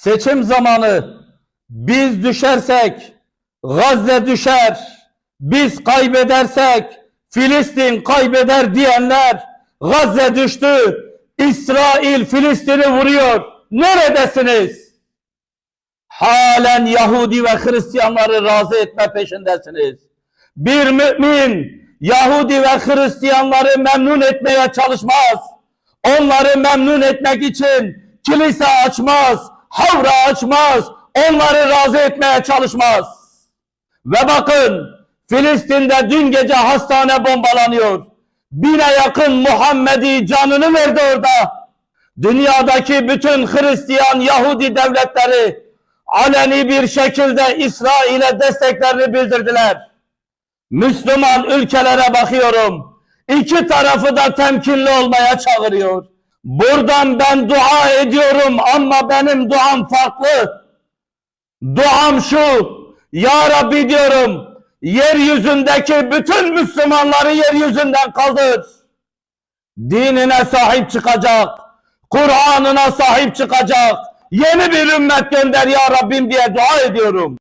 Seçim zamanı biz düşersek Gazze düşer, biz kaybedersek Filistin kaybeder diyenler Gazze düştü, İsrail Filistin'i vuruyor. Neredesiniz? Halen Yahudi ve Hristiyanları razı etme peşindesiniz. Bir mümin Yahudi ve Hristiyanları memnun etmeye çalışmaz. Onları memnun etmek için kilise açmaz, havra açmaz, onları razı etmeye çalışmaz. Ve bakın Filistin'de dün gece hastane bombalanıyor. Bine yakın Muhammedi canını verdi orada. Dünyadaki bütün Hristiyan Yahudi devletleri aleni bir şekilde İsrail'e desteklerini bildirdiler. Müslüman ülkelere bakıyorum. İki tarafı da temkinli olmaya çağırıyor. Buradan ben dua ediyorum ama benim duam farklı. Duam şu. Ya Rabbi diyorum. Yeryüzündeki bütün Müslümanları yeryüzünden kaldır. Dinine sahip çıkacak. Kur'an'ına sahip çıkacak. Yeni bir ümmet gönder ya Rabbim diye dua ediyorum.